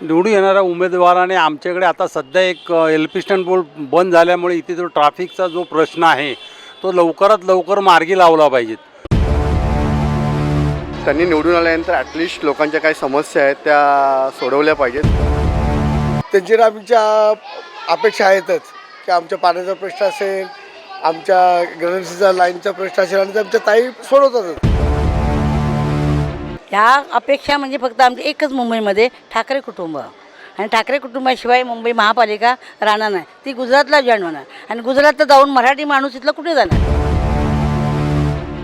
निवडून येणाऱ्या उमेदवाराने आमच्याकडे आता सध्या एक एल पी स्टँड बोर्ड बंद झाल्यामुळे इथे जो ट्रॅफिकचा जो प्रश्न आहे तो लवकरात लवकर मार्गी लावला पाहिजे. त्यांनी निवडून आल्यानंतर ॲटलिस्ट लोकांच्या काही समस्या आहेत त्या सोडवल्या पाहिजेत. त्यांची आमच्या अपेक्षा आहेतच की आमच्या पाण्याचा प्रश्न असेल आमच्या गणेशचा लाईनचा प्रश्न असेल आणि आमच्या ताई सोडवतातच. ह्या अपेक्षा म्हणजे फक्त आमच्या एकच मुंबईमध्ये ठाकरे कुटुंब. आणि ठाकरे कुटुंबाशिवाय मुंबई महापालिका राहणार नाही. ती गुजरातला जॉईन होणार. आणि गुजरातला जाऊन मराठी माणूस इथलं कुठे जाणार?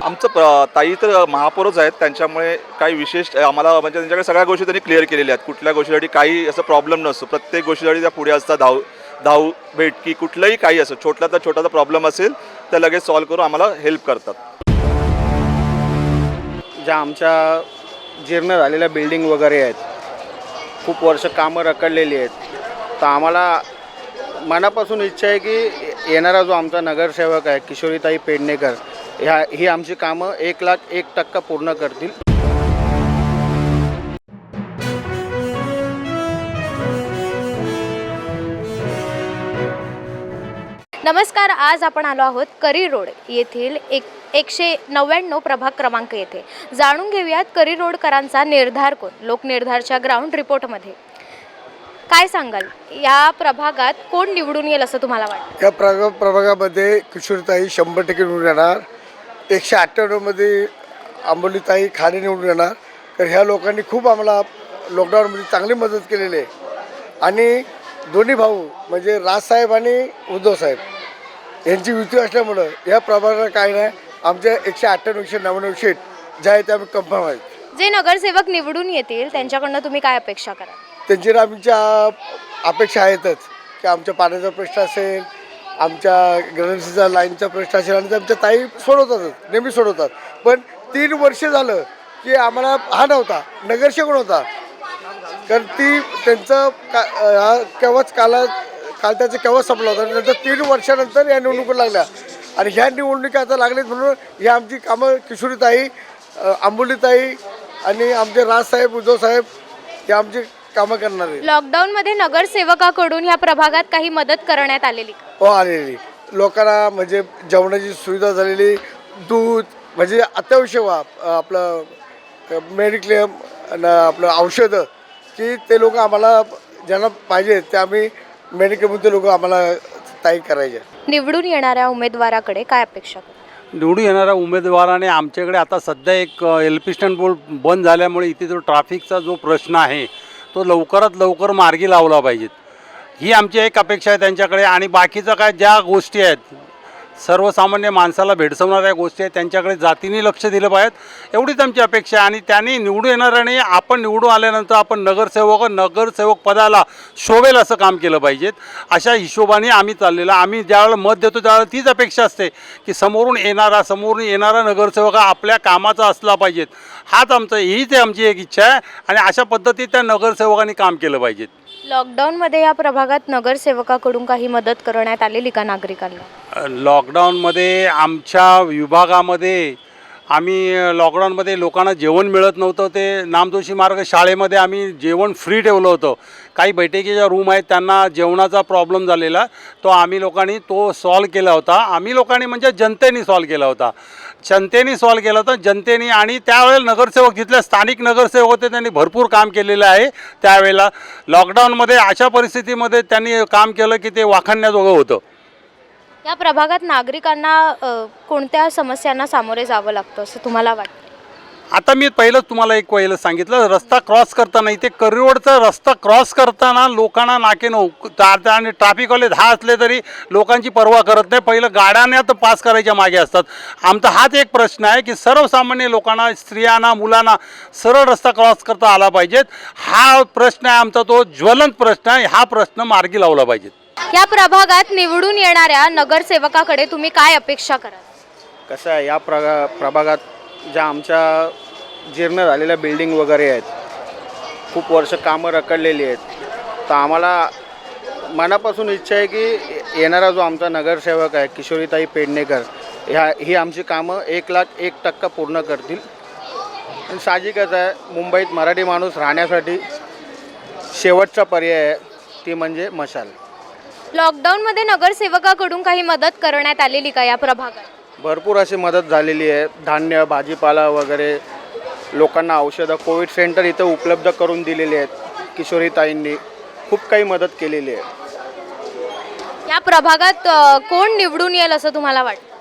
आमचं प्र ताई तर महापौरच आहेत. त्यांच्यामुळे काही विशेष आम्हाला म्हणजे त्यांच्याकडे सगळ्या गोष्टी त्यांनी क्लिअर केलेल्या आहेत. कुठल्या गोष्टीसाठी काही असं प्रॉब्लेम नसतो. प्रत्येक गोष्टीसाठी त्या पुढे असतात. धाव धाव भेटकी कुठलंही काही असो छोटला तर छोटासा प्रॉब्लेम असेल तर लगेच सॉल्व्ह करून आम्हाला हेल्प करतात. ज्या आमच्या जीर्ण झालेल्या बिल्डिंग वगैरे आहेत. खूप वर्ष कामं रखडलेली आहेत. तर आम्हाला मनापासून इच्छा आहे की येणारा जो आमचा नगरसेवक आहे किशोरीताई पेडणेकर ह्या ही आमची कामं एक लाख एक टक्का पूर्ण करतील. नमस्कार आज आपण आलो आहोत करी रोड येथील एक एकशे नव्याण्णव प्रभाग क्रमांक येथे. जाणून घेऊयात करी रोडकरांचा निर्धार कोण? लोकनिर्धारच्या ग्राउंड रिपोर्टमध्ये काय सांगाल? या प्रभागात कोण निवडून येईल असं तुम्हाला वाटतं? या प्रभा प्रभागामध्ये किशोरताई शंभर टक्के निवडून येणार. एकशे अठ्ठ्याण्णवमध्ये आंबोलीताई खाणे निवडून येणार. तर ह्या लोकांनी खूप आम्हाला लॉकडाऊनमध्ये चांगली मदत केलेली आहे. आणि दोन्ही भाऊ म्हणजे राजसाहेब आणि उद्धवसाहेब यांची युती असल्यामुळं या प्रभागाला काय नाही आमच्या एकशे अठ्ठ्याण्णव एकशे नव्याण्णव सीट ज्या आहेत त्या आम्ही कन्फर्म आहेत. जे नगरसेवक निवडून येतील त्यांच्याकडनं तुम्ही काय अपेक्षा कराल? त्यांची आमच्या अपेक्षा आहेतच की आमच्या पाण्याचा प्रश्न असेल आमच्या गणेशचा लाईनचा प्रश्न असेल आणि ते आमच्या ताई सोडवतातच नेहमी सोडवतात. पण तीन वर्ष झालं की आम्हाला हा नव्हता नगरसेवक नव्हता. कारण ती त्यांचं का हा केव्हाच काला काल त्याचं केव्हाच संपला होता आणि नंतर तीन वर्षानंतर या निवडणुका लागल्या. आणि ह्या निवडणुका आता लागल्यात म्हणून ही आमची कामं किशोरीताई आंबोलीताई आणि आमचे राजसाहेब उद्धवसाहेब हे आमची कामं करणार आहे लॉकडाऊनमध्ये नगरसेवकाकडून या प्रभागात काही मदत करण्यात आलेली का? हो आलेली लोकांना म्हणजे जेवणाची सुविधा झालेली दूध म्हणजे अत्यावश्यक वा- आपलं मेडिक्लेम आपलं औषधं की ते लोक आम्हाला ज्यांना पाहिजे ते आम्ही मेडिक्लेम ते लोक आम्हाला ताई करायचे. निवडून येणाऱ्या उमेदवाराकडे काय अपेक्षा? निवडून येणाऱ्या उमेदवाराने आमच्याकडे आता सध्या एक एल पी स्टँड बोर्ड बंद झाल्यामुळे इथे जो ट्रॅफिकचा जो प्रश्न आहे तो लवकरात लवकर मार्गी लावला पाहिजेत ही आमची एक अपेक्षा आहे त्यांच्याकडे आणि बाकीचं काय ज्या गोष्टी आहेत सर्वसामान्य माणसाला भेडसवणाऱ्या गोष्टी आहेत. त्यांच्याकडे जातीने लक्ष दिलं पाहिजेत एवढीच आमची अपेक्षा आहे. आणि त्यांनी निवडून येणाऱ्याने आपण निवडून आल्यानंतर आपण नगरसेवक नगरसेवक पदाला शोभेल असं काम केलं पाहिजेत अशा हिशोबाने आम्ही चाललेलं आम्ही ज्यावेळेला मत देतो त्यावेळेला तीच अपेक्षा असते की समोरून येणारा समोरून येणारा नगरसेवक हा आपल्या कामाचा असला पाहिजेत हाच आमचं हीच आहे आमची एक इच्छा आहे. आणि अशा पद्धतीत त्या नगरसेवकांनी काम केलं पाहिजेत लॉकडाऊनमध्ये या प्रभागात नगरसेवकाकडून काही मदत करण्यात आलेली का नागरिकांना? लॉकडाऊनमध्ये आमच्या विभागामध्ये आम्ही लॉकडाऊनमध्ये लोकांना जेवण मिळत नव्हतं. ते नामदोषी मार्ग शाळेमध्ये आम्ही जेवण फ्री ठेवलं होतं. काही बैठकीच्या रूम आहेत त्यांना जेवणाचा प्रॉब्लेम झालेला. तो आम्ही लोकांनी तो सॉल्व केला होता. आम्ही लोकांनी म्हणजे जनतेने सॉल्व केला होता. जनतेने सॉल्व केलं होतं. जनतेने आणि त्यावेळेला नगरसेवक जिथले स्थानिक नगरसेवक होते त्यांनी भरपूर काम केलेलं आहे त्यावेळेला. लॉकडाऊनमध्ये अशा परिस्थितीमध्ये त्यांनी काम केलं की ते वाखाणण्याजोगं होतं. या प्रभागात नागरिकांना कोणत्या समस्यांना सामोरे जावं लागतं असं तुम्हाला वाटतं? आता मी पहिलं तुम्हाला एक पहिलं सांगितलं रस्ता क्रॉस करताना इथे करिरोडचा रस्ता क्रॉस करताना लोकांना नाके नो आणि ट्रॅफिकवाले दहा असले तरी लोकांची पर्वा करत नाही. पहिलं गाड्याने तर पास करायच्या मागे असतात. आमचा हाच एक प्रश्न आहे की सर्वसामान्य लोकांना स्त्रियांना मुलांना सरळ रस्ता क्रॉस करता आला पाहिजेत. हा प्रश्न आहे आमचा तो ज्वलंत प्रश्न आहे. हा प्रश्न मार्गी लावला पाहिजे या प्रभागात निवडून येणाऱ्या नगरसेवकाकडे तुम्ही काय अपेक्षा कराल? कसं आहे या प्रगा प्रभागात ज्या आमच्या जीर्ण झालेल्या बिल्डिंग वगैरे आहेत खूप वर्ष कामं रखडलेली आहेत तर आम्हाला मनापासून इच्छा आहे की येणारा जो आमचा नगरसेवक आहे किशोरीताई पेडणेकर ह्या ही आमची कामं एक लाख एक टक्का पूर्ण करतील. आणि साहजिकच आहे मुंबईत मराठी माणूस राहण्यासाठी शेवटचा पर्याय आहे ती म्हणजे मशाल. लॉकडाऊनमध्ये नगरसेवकाकडून काही मदत करण्यात आलेली का या प्रभागात? भरपूर अशी मदत झालेली आहे. धान्य भाजीपाला वगैरे लोकांना औषधं कोविड सेंटर इथं उपलब्ध करून दिलेले आहेत किशोरीताईंनी खूप काही मदत केलेली आहे. या प्रभागात अ, कोण निवडून येईल असं तुम्हाला वाटतं?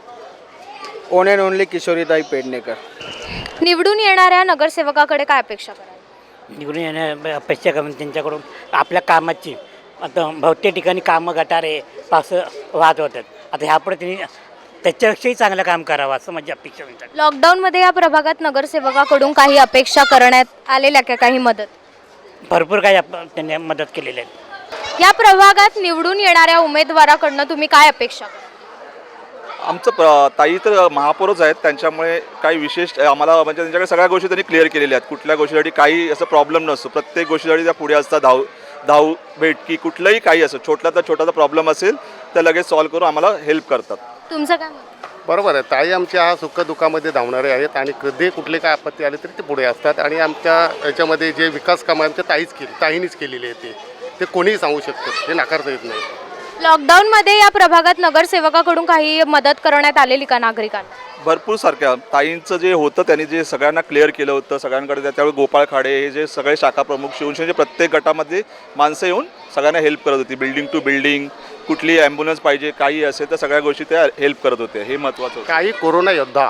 ओन अँड ओनली किशोरीताई पेडणेकर. निवडून येणाऱ्या नगरसेवकाकडे काय अपेक्षा कराल? निवडून येण्या अपेक्षा करून त्यांच्याकडून आपल्या कामाची आता बहुतेक ठिकाणी कामं गटारे पास वाहत होतात. आता ह्यापुढे त्यांनी त्याच्यापेक्षाही चांगलं काम करावं असं माझी अपेक्षा होती लॉकडाऊनमध्ये या प्रभागात नगरसेवकाकडून काही अपेक्षा करण्यात आलेल्या का काही मदत? भरपूर काही आप त्यांनी मदत केलेली आहे. या प्रभागात निवडून येणाऱ्या उमेदवाराकडनं तुम्ही काय अपेक्षा? आमचं प्र ताई तर महापौरच आहेत. त्यांच्यामुळे काही विशेष आम्हाला म्हणजे त्यांच्याकडे सगळ्या गोष्टी त्यांनी क्लिअर केलेल्या आहेत. कुठल्या गोष्टीसाठी काही असं प्रॉब्लेम नसतो. प्रत्येक गोष्टीसाठी त्या पुढे असतात. धाव धाव भेटकी कुठलंही काही असो छोटला तर छोटासा प्रॉब्लेम असेल तर लगेच सॉल्व्ह करून आम्हाला हेल्प करतात. तुमचं काय मत? बरोबर आहे. ताई आमच्या हा सुखदुःखामध्ये धावणारे आहेत आणि कधी कुठले काय आपत्ती आले तरी ते पुढे असतात आणि आमच्या याच्यामध्ये जे विकास कामं आमच्या ताईच केली ताईनीच केलेली आहे ते. ते कोणीही सांगू शकतं. ते नाकारता येत नाही. लॉकडाऊनमध्ये या प्रभागात नगरसेवकाकडून काही मदत करण्यात आलेली का नागरिकांना? भरपूर सारख्या ताईंचं जे होतं त्यांनी जे सगळ्यांना क्लिअर केलं होतं सगळ्यांकडे त्या- त्यावेळी गोपाळ खाडे हे जे सगळे शाखा प्रमुख शिवसेनेचे प्रत्येक गटामध्ये माणसं येऊन सगळ्यांना हेल्प करत होती. बिल्डिंग टू बिल्डिंग कुठली ॲम्ब्युलन्स पाहिजे काही असेल तर सगळ्या गोष्टी त्या हेल्प करत होत्या हे महत्त्वाचं होतं. काही कोरोना योद्धा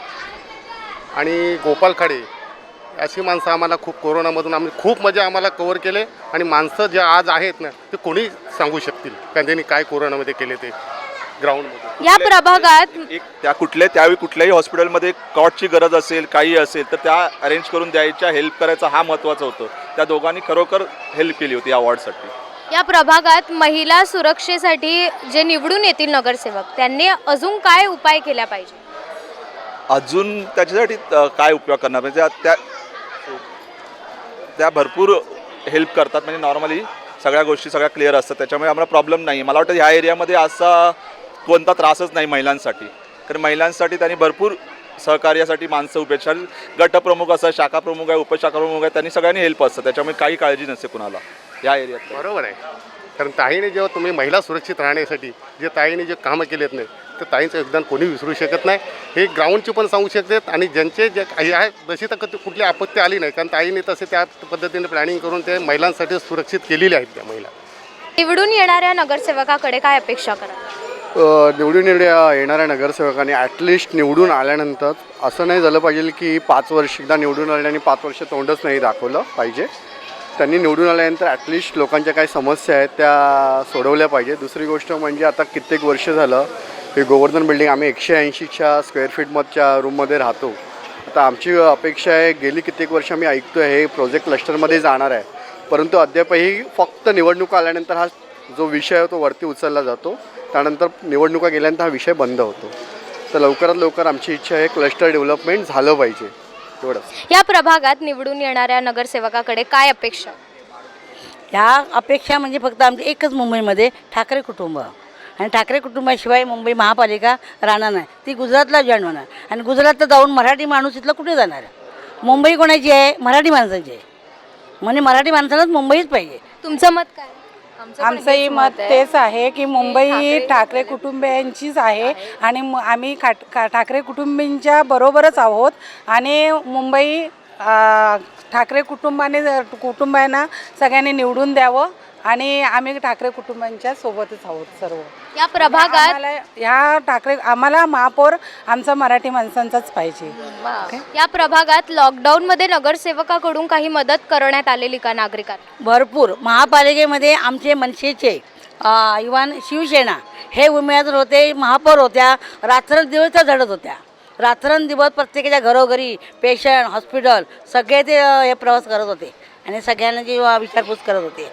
आणि गोपाल खाडे अशी माणसं आम्हाला खूप कोरोनामधून आम्ही खूप मजा आम्हाला कवर केले आणि माणसं जे आज आहेत ना ते कोणी सांगू शकतील कारण त्यांनी काय कोरोनामध्ये केले ते ग्राउंडमध्ये या प्रभागात एक त्या कुठल्या त्यावेळी कुठल्याही हॉस्पिटलमध्ये कॉटची गरज असेल काही असेल तर त्या अरेंज करून द्यायच्या हेल्प करायचा हा महत्त्वाचं होतं. त्या दोघांनी खरोखर हेल्प केली होती या वॉर्डसाठी. या प्रभागात महिला सुरक्षेसाठी जे निवडून येतील नगरसेवक त्यांनी अजून काय उपाय केल्या पाहिजे? अजून त्याच्यासाठी अ, काय उपयोग करणार? म्हणजे त्या- त्या त्या भरपूर हेल्प करतात. म्हणजे नॉर्मली सगळ्या गोष्टी सगळ्या क्लिअर असतात. त्याच्यामुळे आम्हाला प्रॉब्लेम नाही मला वाटतं ह्या एरियामध्ये असा कोणता त्रासच नाही महिलांसाठी. कारण महिलांसाठी त्यांनी भरपूर सहकार्यासाठी माणसं उभे गटप्रमुख असं शाखा प्रमुख आहे उपशाखा प्रमुख आहे त्यांनी सगळ्यांनी हेल्प असतं. त्याच्यामुळे काही काळजी नसते कुणाला. या एरियात बरोबर आहे. कारण ताईने जेव्हा तुम्ही महिला सुरक्षित राहण्यासाठी जे ताईने जे कामं केलेत नाही तर ताईंचं योगदान कोणी विसरू शकत नाही. हे ग्राउंडचे पण सांगू शकतात आणि ज्यांचे जे काही आहे जशी तर कधी कुठली आपत्ती आली नाही कारण ताईने तसे त्या पद्धतीने प्लॅनिंग करून ते महिलांसाठी सुरक्षित केलेली आहेत त्या महिला. निवडून येणाऱ्या नगरसेवकाकडे काय अपेक्षा कराल? अ, निवडून येण्या येणाऱ्या नगरसेवकांनी ॲटलिस्ट निवडून आल्यानंतर असं नाही झालं पाहिजे की पाच वर्ष एकदा निवडून आले आणि पाच वर्ष तोंडच नाही दाखवलं पाहिजे. त्यांनी निवडून आल्यानंतर ॲटलिस्ट लोकांच्या काही समस्या आहेत त्या सोडवल्या पाहिजे. दुसरी गोष्ट म्हणजे आता कित्येक वर्ष झालं हे गोवर्धन बिल्डिंग आम्ही एकशे ऐंशीच्या स्क्वेअर फीटमधच्या रूममध्ये राहतो. आता आमची अपेक्षा आहे गेली कित्येक वर्ष आम्ही ऐकतो आहे हे प्रोजेक्ट क्लस्टरमध्ये जाणार आहे. परंतु अद्यापही फक्त निवडणुका आल्यानंतर हा जो विषय आहे तो वरती उचलला जातो. त्यानंतर निवडणुका गेल्यानंतर हा विषय बंद होतो. तर लवकरात लवकर आमची इच्छा आहे क्लस्टर डेव्हलपमेंट झालं पाहिजे. एवढंच. या प्रभागात निवडून येणाऱ्या नगरसेवकाकडे काय अपेक्षा? ह्या अपेक्षा म्हणजे फक्त आमची एकच मुंबईमध्ये ठाकरे कुटुंब. आणि ठाकरे कुटुंबाशिवाय मुंबई महापालिका राहणार नाही. ती गुजरातला जॉईन होणार. आणि गुजरातला जाऊन मराठी माणूस इथलं कुठे जाणार? मुंबई कोणाची आहे? मराठी माणसाची आहे. म्हणजे मराठी माणसालाच मुंबईच पाहिजे. तुमचं मत काय? आमचंही मत तेच आहे की मुंबई ही ठाकरे कुटुंबियांचीच आहे आणि म- आम्ही खाट खा ठाकरे कुटुंबींच्या बरोबरच आहोत आणि मुंबई ठाकरे कुटुंबाने कुटुंबांना सगळ्यांनी निवडून द्यावं आणि आम्ही ठाकरे कुटुंबांच्या सोबतच आहोत सर्व. या प्रभागात आम्हाला ह्या ठाकरे आम्हाला महापौर आमचा मराठी माणसांचाच पाहिजे. या प्रभागात लॉकडाऊनमध्ये नगरसेवकाकडून काही मदत करण्यात आलेली का नागरिकांना? भरपूर. महापालिकेमध्ये आमचे मनसेचे अ, इव्हन शिवसेना हे उमेदवार होते महापौर होत्या रात्रंदिवस त्या झडत होत्या. रात्रंदिवस प्रत्येकाच्या घरोघरी पेशंट हॉस्पिटल सगळे ते अ, हे प्रवास करत होते आणि सगळ्यांची अ, विचारपूस करत होते.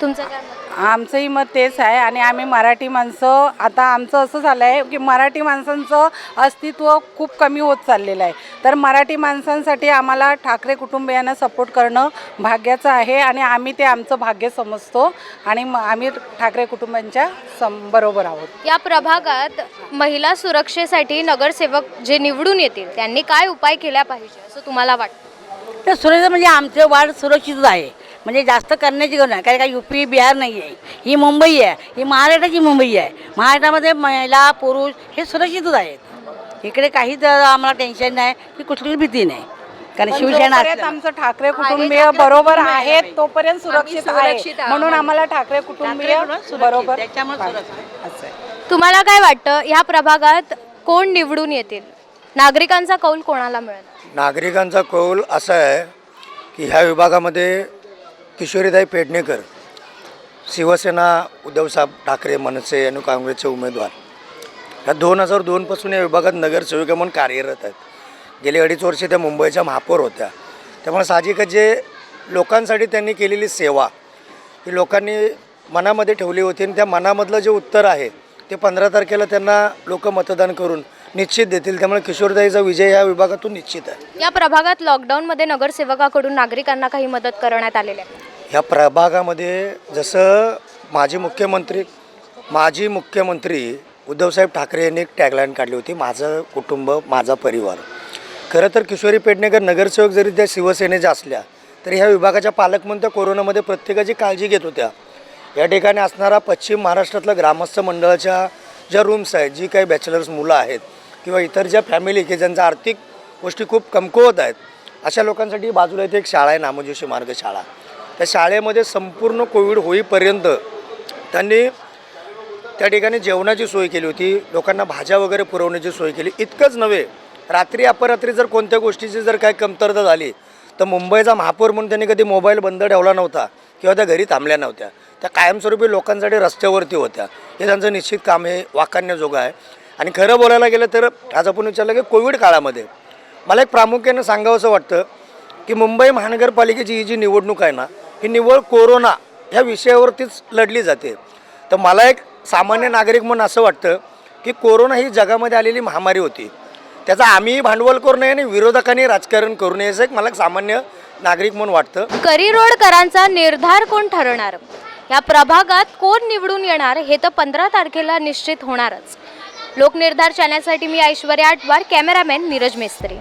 तुमचं काय मत? आमचंही मत तेच आहे आणि आम्ही मराठी माणसं आता आमचं असं झालं आहे की मराठी माणसांचं अस्तित्व खूप कमी होत चाललेलं आहे. तर मराठी माणसांसाठी आम्हाला ठाकरे कुटुंबियांना सपोर्ट करणं भाग्याचं आहे आणि आम्ही ते आमचं भाग्य समजतो आणि म- आम्ही ठाकरे कुटुंबांच्या सम बरोबर आहोत. या प्रभागात महिला सुरक्षेसाठी नगरसेवक जे निवडून येतील त्यांनी काय उपाय केल्या पाहिजे असं तुम्हाला वाटतं? तर सुरक्षित म्हणजे आमचे वार्ड सुरक्षितच आहे. म्हणजे जास्त करण्याची गरज नाही. कारण का यू पी बिहार नाही आहे ही मुंबई आहे. ही महाराष्ट्राची मुंबई आहे. महाराष्ट्रामध्ये महिला पुरुष हे सुरक्षितच आहेत. इकडे काहीच आम्हाला टेन्शन नाही. की कुठलीच भीती नाही. कारण शिवसेना. आमचं ठाकरे कुटुंबीय बरोबर आहेत तोपर्यंत सुरक्षित आहे. म्हणून आम्हाला ठाकरे कुटुंबीय बरोबर. त्याच्यामुळे सुरक्षित. असं आहे. तुम्हाला काय वाटतं ह्या प्रभागात कोण निवडून येतील? नागरिकांचा कौल कोणाला मिळेल नागरिकांचा कौल असा आहे की ह्या विभागामध्ये किशोरीदाई पेडणेकर शिवसेना उद्धवसाहेब ठाकरे मनसे आणि काँग्रेसचे उमेदवार. ह्या दोन हजार दोनपासून या विभागात नगरसेविका म्हणून कार्यरत आहेत. गेली अडीच वर्षे त्या मुंबईच्या महापौर होत्या. त्यामुळे साहजिकच जे लोकांसाठी त्यांनी केलेली सेवा ही लोकांनी मनामध्ये ठेवली होती आणि त्या मनामधलं जे उत्तर आहे ते पंधरा तारखेला त्यांना लोक मतदान करून निश्चित देतील. त्यामुळे किशोरताईचा विजय ह्या विभागातून निश्चित आहे. या प्रभागात लॉकडाऊनमध्ये नगरसेवकाकडून नागरिकांना काही मदत करण्यात आलेली आहे. ह्या प्रभागामध्ये जसं माजी मुख्यमंत्री माजी मुख्यमंत्री उद्धवसाहेब ठाकरे यांनी एक टॅगलाईन काढली होती माझं कुटुंब माझा परिवार. खरं तर किशोरी पेडणेकर नगरसेवक जरी त्या शिवसेनेच्या असल्या तरी ह्या विभागाच्या पालकमंत्री त्या कोरोनामध्ये प्रत्येकाची काळजी घेत होत्या. या ठिकाणी असणारा पश्चिम महाराष्ट्रातलं ग्रामस्थ मंडळाच्या ज्या रूम्स आहेत जी काही बॅचलर्स मुलं आहेत किंवा इतर ज्या फॅमिली की ज्यांच्या आर्थिक गोष्टी खूप कमकुवत आहेत अशा लोकांसाठी बाजूला इथे एक शाळा आहे नामजोशी मार्ग शाळा. त्या शाळेमध्ये संपूर्ण कोविड होईपर्यंत त्यांनी त्या ठिकाणी जेवणाची सोय केली होती लोकांना भाज्या वगैरे पुरवण्याची सोय केली. इतकंच नव्हे रात्री अपरात्री जर कोणत्या गोष्टीची जर काही कमतरता झाली तर मुंबईचा महापौर म्हणून त्यांनी कधी मोबाईल बंद ठेवला नव्हता किंवा त्या घरी थांबल्या नव्हत्या. त्या कायमस्वरूपी लोकांसाठी रस्त्यावरती होत्या. हे त्यांचं निश्चित काम हे वाखाणण्याजोगं आहे. आणि खरं बोलायला गेलं तर आज आपण विचारलं की कोविड काळामध्ये मला एक प्रामुख्यानं सांगावंसं वाटतं की मुंबई महानगरपालिकेची ही जी निवडणूक आहे ना ही निवड कोरोना ह्या विषयावरतीच लढली जाते. तर मला एक सामान्य नागरिक म्हणून असं वाटतं की कोरोना ही जगामध्ये आलेली महामारी होती. त्याचा आम्ही भांडवल करू नये आणि विरोधकांनी राजकारण करू नये असं एक मला एक सामान्य नागरिक म्हणून वाटतं. करी रोडकरांचा निर्धार कोण ठरवणार? या प्रभागात कोण निवडून येणार हे तर पंधरा तारखेला निश्चित होणारच. लोकनिर्धार चॅनलसाठी मी ऐश्वर्या आटवार कॅमेरामॅन नीरज मिस्त्री.